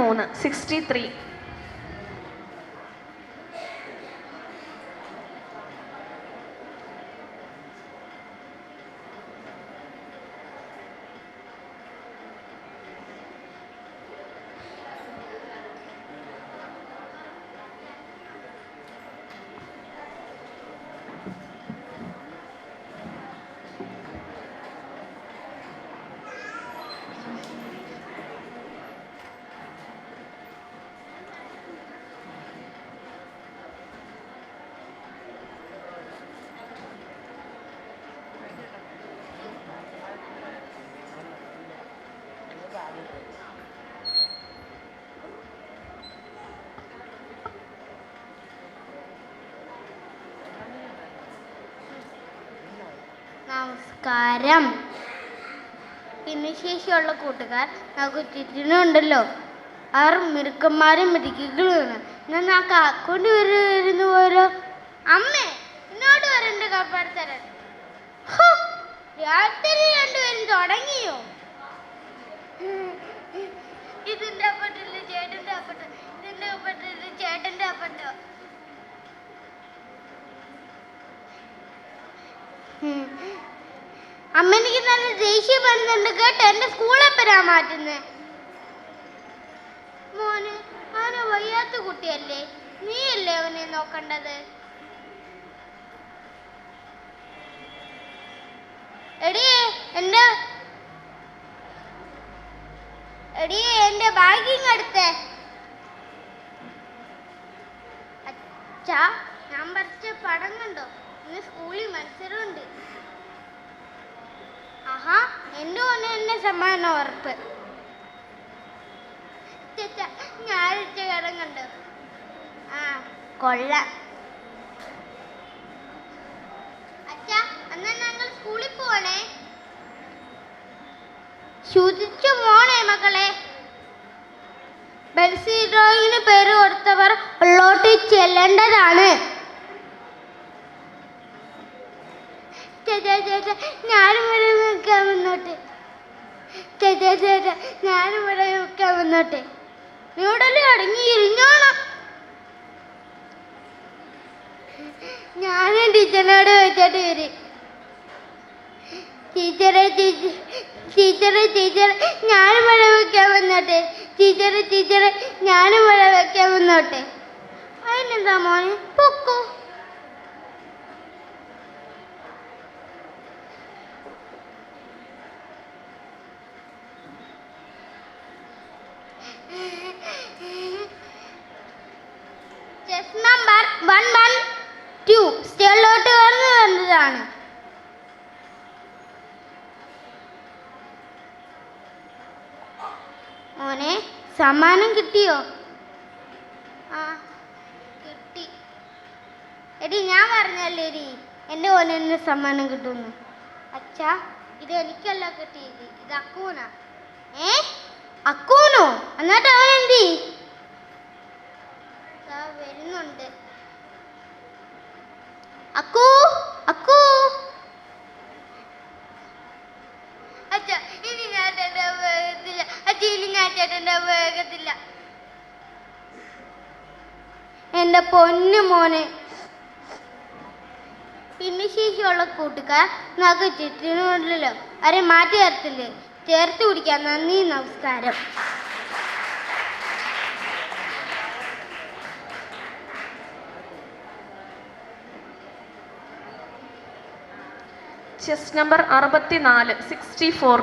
മൂന്ന് sixty three നമസ്കാരം. ഭിന്നശേഷിയുള്ള കൂട്ടുകാർ നമുക്ക് ചുറ്റിനുണ്ടല്ലോ അവർ മിടുക്കന്മാരും മിടുക്കികളുമാണ്. ഞാൻ കാക്കൊണ്ട് വരുന്നു പോലോ. അമ്മേ ഇന്നോട്ട് വരണ്ട കപ്പെടുത്തരൻ രാത്രി രണ്ടുപേരും തുടങ്ങിയോ? ഇതിന്റെ അപ്പട്ടില്ല ചേട്ടന്റെ അപ്പട്ട് ഇതിന്റെ അപ്പട്ടില്ല ചേട്ടന്റെ അപ്പട്ട അമ്മ എനിക്ക് നല്ല ദേഷ്യം വരുന്നുണ്ട് കേട്ടോ. എന്റെ സ്കൂളെപ്പരാ മാറ്റുന്നേ? മോന് അവന് വയ്യാത്ത കുട്ടിയല്ലേ? നീയല്ലേ അവനെ നോക്കണ്ടത്? എടിയേ എന്റെ എടിയേ എന്റെ ബാഗിങ് എടുത്തേ. അച്ഛാ ഞാൻ പറിച്ച പടം കണ്ടോ? ഇന്ന് സ്കൂളിൽ മത്സരമുണ്ട് എന്റെ മോനെ എന്നെ സമ്മാനം ഉറപ്പ്. ചേച്ചാ ഞായറാഴ്ച ആ കൊള്ള. അച്ഛാ എന്നാ ഞങ്ങൾ സ്കൂളിൽ പോണേ. ശുചിച്ചു മോണേ മക്കളെ. ബെൽസി ഡ്രോയിങ്ങിന് പേര് കൊടുത്തവർ ഉള്ളോട്ട് ചെല്ലേണ്ടതാണ്. ചേച്ചാ ചേച്ചാ ഞാനും ഇവിടെ നിൽക്കാൻ വന്നോട്ടെ. ചേട്ടാ ചേട്ടാ ഞാനും ഇവിടെ നിൽക്കാൻ വന്നോട്ടെ. നീടൽ അടങ്ങി ഇരിഞ്ഞോണം ഞാനും ടീച്ചറിനോട് ചോദിച്ചോട്ട് വരും ടീച്ചറെ ടീച്ചറെ ടീച്ചറെ ഞാനും ഇവിടെ വെക്കാൻ വന്നോട്ടെ. ടീച്ചറെ ടീച്ചറെ ഞാനും ഇവിടെ വെക്കാൻ വന്നോട്ടെ. അതിനെന്താ മോനെ? പൊക്കോ chess number one one two സ്റ്റേളിലോട്ട് കയറുന്നു വന്നതാണ്. മോനെ സമ്മാനം കിട്ടിയോ? ആ കിട്ടി. എടി ഞാൻ പറഞ്ഞല്ലേ എടി എന്റെ മോനെ എന്നെ സമ്മാനം കിട്ടുമെന്ന്. അച്ഛാ ഇത് എനിക്കല്ല കിട്ടിയത് ഇത് അക്കൂന. ഏ? അക്കൂനോ? എന്നിട്ട് അവൻ എന്തി വരുന്നുണ്ട്. അക്കൂ അക്കൂ. അച്ഛ ഇനി ഞാൻ വേഗത്തില്ല അച്ഛ ഇനി ഞാൻ ചേട്ടന്റെ വേഗത്തില്ല എന്റെ പൊന്നു മോനെ. ഭിന്നശേഷിയുള്ള കൂട്ടുകാർ നമുക്ക് ചുറ്റിനുള്ളിലോ അവരെ മാറ്റി ചേർത്തില്ലേ ചേർത്ത് പിടിക്കാൻ നന്ദി നമസ്കാരം. ചെസ് നമ്പർ അറുപത്തി നാല് സിക്സ്റ്റി ഫോർ